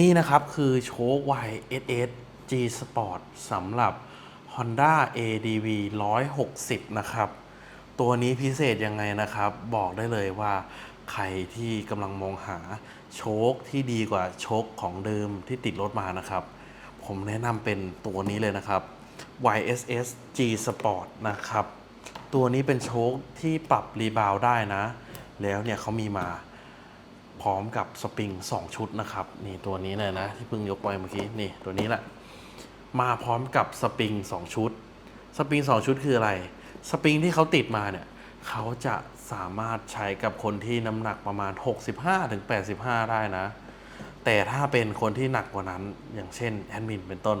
นี่นะครับคือโชค YSS G Sport สำหรับ Honda ADV 160 นะครับ ตัวนี้พิเศษยังไงนะครับ บอกได้เลยว่าใครที่กำลังมองหาโชคที่ดีกว่าโชคของเดิมที่ติดรถมานะครับ ผมแนะนำเป็นตัวนี้เลยนะครับ YSS G Sport นะครับ ตัวนี้เป็นโชคที่ปรับรีบาวได้นะ แล้วเนี่ยเขามีมา พร้อมกับสปริง 2 ชุดนะครับ นี่ตัวนี้เลยนะ ที่เพิ่งยกไปเมื่อกี้ นี่ตัวนี้แหละ มาพร้อมกับสปริง 2 ชุด สปริง 2 ชุดคืออะไร สปริงที่เขาติดมาเนี่ยเขาจะสามารถใช้กับคนที่น้ำหนักประมาณ 65-85 ได้นะ แต่ถ้าเป็นคนที่หนักกว่านั้น อย่างเช่นแอดมินเป็นต้น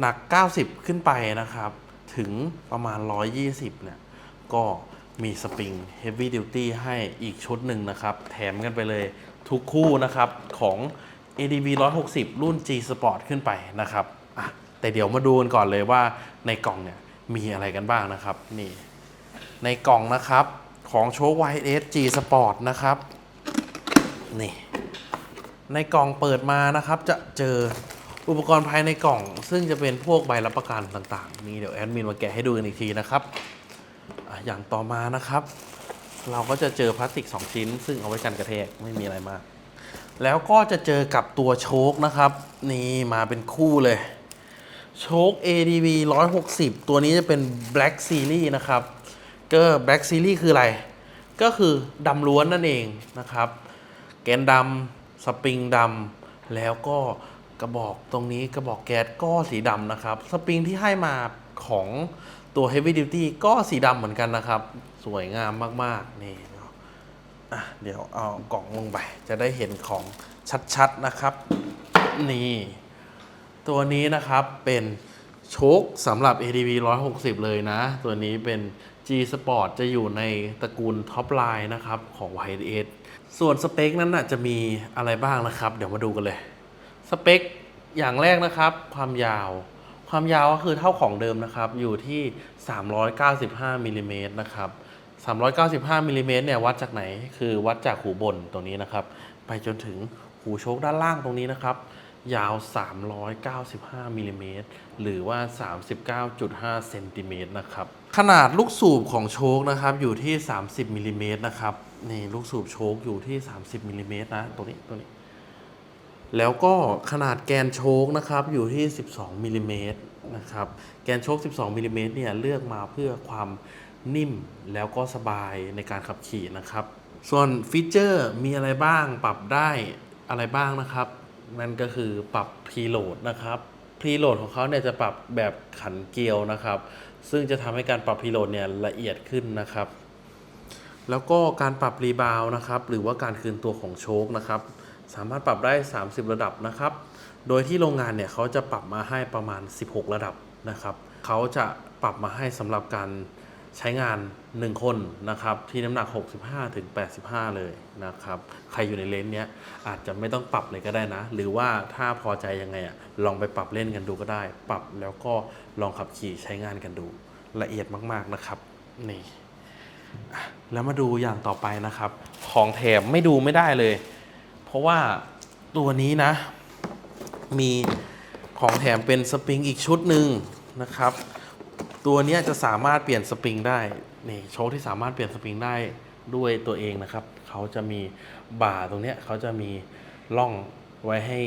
หนัก 90 ขึ้นไปนะครับ ถึงประมาณ 120 เนี่ย ก็ มีสปริง Heavy Duty ให้อีกชุดหนึ่งนะครับ แถมกันไปเลยทุกคู่นะครับของ ADV 160 รุ่น G Sport ขึ้นไปนะครับอะแต่เดี๋ยวมาดูกันก่อนเลยว่าในกล่องเนี่ยมีอะไรกันบ้างนะครับนี่ในกล่องนะครับของโชว์ YS G Sport นะครับนี่ในกล่องเปิดมานะครับ จะเจออุปกรณ์ภายในกล่อง ซึ่งจะเป็นพวกใบรับประกันต่าง ๆ นี่เดี๋ยวแอดมินมาแกะให้ดูกันอีกทีนะครับ อย่างต่อมานะครับ เราก็จะเจอพลาสติก 2 ชิ้น ซึ่งเอาไว้กันกระแทกไม่มีอะไรมาก แล้วก็จะเจอกับตัวโชคนะครับ นี่มาเป็นคู่เลย โชค ADV 160 ตัวนี้จะเป็น Black Series นะครับก็ Black Series คืออะไร ก็คือดำล้วนนั่นเองนะครับ แกนดำสปริงดำแล้วก็กระบอกตรงนี้กระบอกแก๊สก็สีดำนะครับ สปริงที่ให้มาของ ตัว Heavy Duty ก็สีดำเหมือนกันนะครับ สวยงามมาก ๆ นี่เนาะอะเดี๋ยวเอากล่องลงไป จะได้เห็นของชัด ๆ นะครับ นี่ ตัวนี้นะครับเป็นโชคสำหรับ ADV 160 เลยนะ ตัวนี้เป็น G Sport จะอยู่ในตระกูลท็อปไลน์นะครับของ YS ส่วนสเปคนั้นนะจะมีอะไรบ้างนะครับ เดี๋ยวมาดูกันเลย สเปคอย่างแรกนะครับ ความยาว ความยาวก็คือเท่าของเดิมนะครับ อยู่ที่ 395มิลลิเมตรนะครับ395มิลลิเมตรเนี่ยวัดจากไหน คือวัดจากหูบนตรงนี้นะครับ ไปจนถึงหูโชคด้านล่างตรงนี้นะครับ ยาว 395มิลลิเมตรหรือว่า 39.5เซนติเมตรนะครับ ขนาดลูกสูบของโชคนะครับ อยู่ที่ 30มิลลิเมตรนะครับ นี่ลูกสูบโชคอยู่ที่ 30มิลลิเมตรนะตัวนี้ตัวนี้ แล้วก็ขนาดแกนโชคนะครับอยู่ที่ 12มิลลิเมตรนะครับแกนโชค 12มิลลิเมตรเนี่ยเลือกมาเพื่อความนิ่มแล้วก็สบายในการขับขี่นะครับ ส่วนฟีเจอร์มีอะไรบ้างปรับได้อะไรบ้างนะครับ นั่นก็คือปรับพ e โหลดนะครับพ e โหลดของเขาเนี่ยจะปรับแบบขันเกลียวนะครับ ซึ่งจะทำให้การปรับพ e โหลดเนี่ยละเอียดขึ้นนะครับ แล้วก็การปรับรีบาวนะครับ หรือว่าการคืนตัวของโชคนะครับ สามารถปรับได้ 30 ระดับนะครับ โดยที่โรงงานเนี่ยเขาจะปรับมาให้ประมาณ 16 ระดับนะครับเขาจะปรับมาให้สำหรับการใช้งาน 1 คนนะครับ ที่น้ำหนัก 65ถึง85 เลยนะครับ ใครอยู่ในเลนส์เนี้ยอาจจะไม่ต้องปรับเลยก็ได้นะ หรือว่าถ้าพอใจยังไงอะลองไปปรับเล่นกันดูก็ได้ ปรับแล้วก็ลองขับขี่ใช้งานกันดู ละเอียดมากๆนะครับนี่แล้วมาดูอย่างต่อไปนะครับ ของแถมไม่ดูไม่ได้เลย เพราะว่าตัวนี้นะ มีของแถมเป็นสปริงอีกชุดหนึ่งนะครับ ตัวนี้จะสามารถเปลี่ยนสปริงได้นี่โชคที่สามารถเปลี่ยนสปริงได้ด้วยตัวเองนะครับ เขาจะมีบ่าตรงนี้เขาจะมีร่องไว้ให้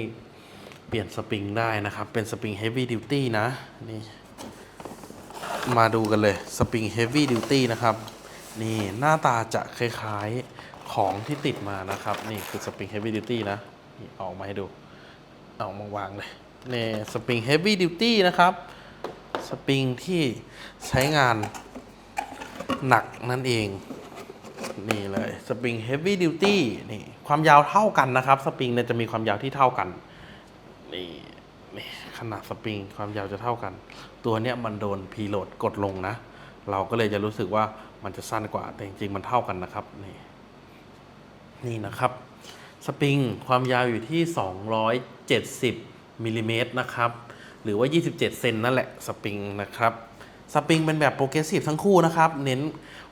เปลี่ยนสปริงได้นะครับ เป็นสปริง Heavy Duty นะนี่มาดูกันเลยสปริง Heavy Duty นะครับ นี่หน้าตาจะคล้ายๆ ของที่ติดมานะครับ นี่คือสปริง Heavy Duty นะนี่ออกมาให้ดู เอามาวางเลยนี่สปริง Heavy Duty นะครับสปริงที่ใช้งานหนักนั่นเอง นี่เลยสปริง Heavy Duty นี่ความยาวเท่ากันนะครับสปริงเนี่ยจะมีความยาวที่เท่ากันนี่นี่ขนาดสปริงความยาวจะเท่ากัน ตัวเนี้ยมันโดนพีโหลดกดลงนะ เราก็เลยจะรู้สึกว่ามันจะสั้นกว่าแต่จริงๆมันเท่ากันนะครับนี่ นี่นะครับ สปริงความยาวอยู่ที่ 270มิลลิเมตรนะครับ หรือว่า 27 เซนนั่นแหละสปริงนะครับ สปริงเป็นแบบโปรเกรสซีฟทั้งคู่นะครับ เน้น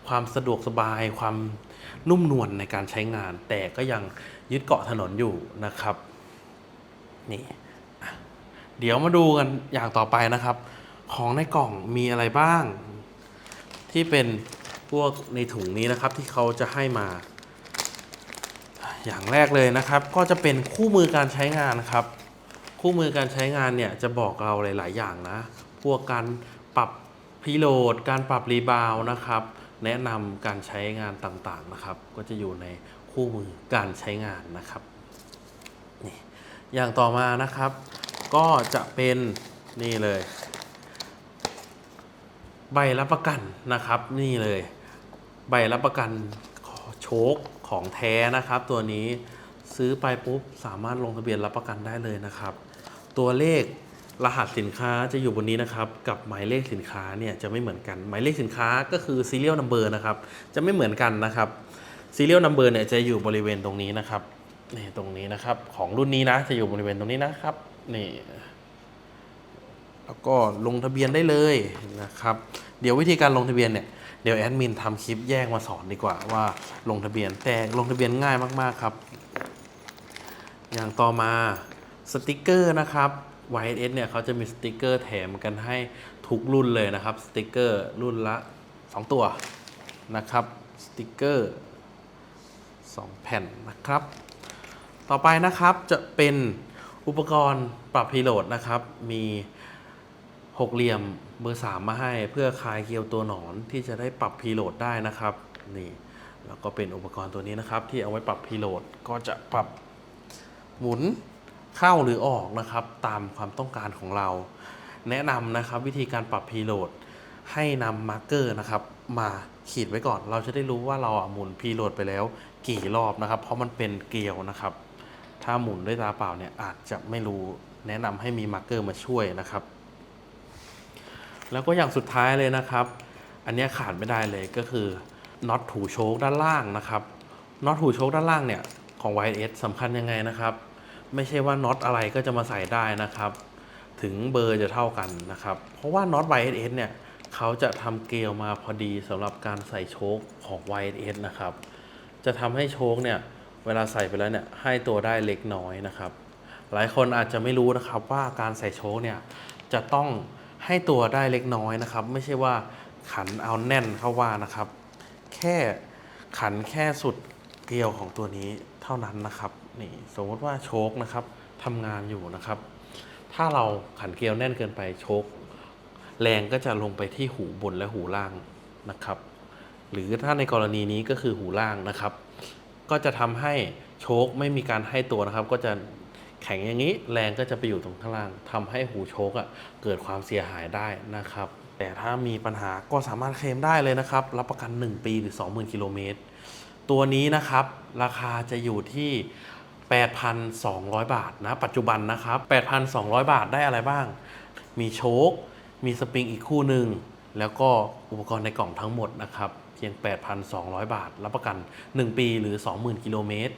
ความสะดวกสบายความนุ่มนวลในการใช้งาน แต่ก็ยังยึดเกาะถนนอยู่นะครับ นี่เดี๋ยวมาดูกันอย่างต่อไปนะครับ ของในกล่องมีอะไรบ้าง ที่เป็นพวกในถุงนี้นะครับที่เขาจะให้มา อย่างแรกเลยนะครับ ก็จะเป็นคู่มือการใช้งานครับ คู่มือการใช้งานเนี่ยจะบอกเราหลาย ๆ อย่างนะ พวกการปรับพีโหลด การปรับรีบาวด์นะครับ แนะนำการใช้งานต่าง ๆ นะครับ ก็จะอยู่ในคู่มือการใช้งานนะครับนี่อย่างต่อมานะครับ ก็จะเป็นนี่เลย ใบรับประกันนะครับ นี่เลย ใบรับประกันโชค ของแท้นะครับ ตัวนี้ซื้อไปปุ๊บสามารถลงทะเบียนรับประกันได้เลยนะครับ ตัวเลขรหัสสินค้าจะอยู่บนนี้นะครับ กับหมายเลขสินค้าเนี่ยจะไม่เหมือนกัน หมายเลขสินค้าก็คือ serial number นะครับ จะไม่เหมือนกันนะครับ serial number เนี่ยจะอยู่บริเวณตรงนี้นะครับนี่ตรงนี้นะครับ ของรุ่นนี้นะจะอยู่บริเวณตรงนี้นะครับนี่แล้วก็ลงทะเบียนได้เลยนะครับ เดี๋ยววิธีการลงทะเบียนเนี่ย เดี๋ยวแอดมินทำคลิปแยกมาสอนดีกว่าว่าลงทะเบียนแต่ลงทะเบียนง่ายมากๆครับ อย่างต่อมาสติกเกอร์นะครับ YS เนี่ยเขาจะมีสติกเกอร์แถมกันให้ทุกรุ่นเลยนะครับสติกเกอร์รุ่นละ 2 ตัวนะครับสติกเกอร์ 2 แผ่นนะครับ ต่อไปนะครับจะเป็นอุปกรณ์ปรับพีโหลดนะครับ มีหกเหลี่ยม เบอร์ 3 มาให้เพื่อคลายเกลียวตัวหนอนที่จะได้ปรับพีโหลดได้นะครับนี่แล้วก็เป็นอุปกรณ์ตัวนี้นะครับ ที่เอาไว้ปรับพีโหลดก็จะปรับหมุนเข้าหรือออกนะครับ ตามความต้องการของเรา แนะนำนะครับวิธีการปรับพีโหลดให้นำมาร์กเกอร์นะครับ มาขีดไว้ก่อน เราจะได้รู้ว่าเราหมุนพีโหลดไปแล้วกี่รอบนะครับ เพราะมันเป็นเกลียวนะครับ ถ้าหมุนด้วยตาเปล่าเนี่ยอาจจะไม่รู้แนะนำให้มีมาร์กเกอร์มาช่วยนะครับ แล้วก็อย่างสุดท้ายเลยนะครับ อันนี้ขาดไม่ได้เลยก็คือน็อตถูโชคด้านล่างนะครับน็อตถูโชคด้านล่างเนี่ยของ YS สำคัญยังไงนะครับ ไม่ใช่ว่าน็อตอะไรก็จะมาใส่ได้นะครับ ถึงเบอร์จะเท่ากันนะครับ เพราะว่าน็อต YS เนี่ยเขาจะทำเกลียวมาพอดีสำหรับการใส่โชคของ YS นะครับ จะทำให้โชคเนี่ยเวลาใส่ไปแล้วเนี่ยให้ตัวได้เล็กน้อยนะครับ หลายคนอาจจะไม่รู้นะครับว่าการใส่โชคเนี่ยจะต้อง ให้ตัวได้เล็กน้อยนะครับ ไม่ใช่ว่าขันเอาแน่นเข้าว่านะครับ แค่ขันแค่สุดเกลียวของตัวนี้เท่านั้นนะครับนี่สมมติว่าโชคนะครับทำงานอยู่นะครับ ถ้าเราขันเกลียวแน่นเกินไปโชคแรงก็จะลงไปที่หูบนและหูล่างนะครับ หรือถ้าในกรณีนี้ก็คือหูล่างนะครับ ก็จะทำให้โชคไม่มีการให้ตัวนะครับ ก็จะ แข็งอย่างนี้แรงก็จะไปอยู่ตรงข้างล่างทำให้หูโชคอะ่ะเกิดความเสียหายได้นะครับ แต่ถ้ามีปัญหาก็สามารถเคลมได้เลยนะครับ รับประกัน 1 ปีหรือ 20,000กิโลเมตรตัวนี้นะครับ ราคาจะอยู่ที่ 8,200 บาทนะ ปัจจุบันนะครับ 8,200 บาทได้อะไรบ้าง มีโชคมีสปริงอีกคู่หนึ่ง แล้วก็อุปกรณ์ในกล่องทั้งหมดนะครับ เพียง 8,200 บาท รับประกัน 1 ปีหรือ 20,000 กิโลเมตร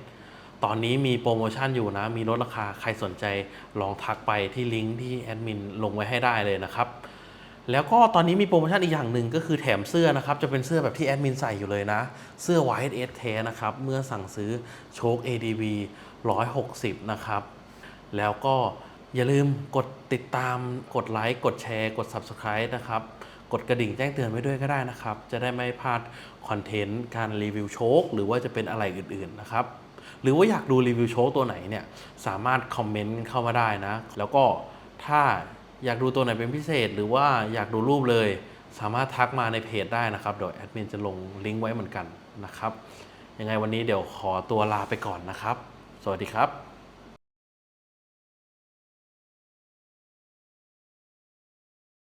ตอนนี้มีโปรโมชั่นอยู่นะ มีลดราคาใครสนใจลองทักไปที่ลิงก์ที่แอดมินลงไว้ให้ได้เลยนะครับ แล้วก็ตอนนี้มีโปรโมชั่นอีกอย่างหนึ่งก็คือแถมเสื้อนะครับ จะเป็นเสื้อแบบที่แอดมินใส่อยู่เลยนะ เสื้อ YS แท้นะครับ เมื่อสั่งซื้อโชค ADV 160 นะครับ แล้วก็อย่าลืมกดติดตามกดไลค์กดแชร์ กด Subscribe นะครับกดกระดิ่งแจ้งเตือนไว้ด้วยก็ได้นะครับ จะได้ไม่พลาดคอนเทนต์การรีวิวโชค หรือว่าจะเป็นอะไรอื่นๆนะครับ หรือว่าอยากดูรีวิวโชว์ตัวไหนเนี่ยสามารถคอมเมนต์เข้ามาได้นะ แล้วก็ถ้าอยากดูตัวไหนเป็นพิเศษ หรือว่าอยากดูรูปเลย สามารถทักมาในเพจได้นะครับเดี๋ยวแอดมินจะลงลิงก์ไว้เหมือนกันนะครับยังไงวันนี้เดี๋ยวขอตัวลาไปก่อนนะครับ สวัสดีครับ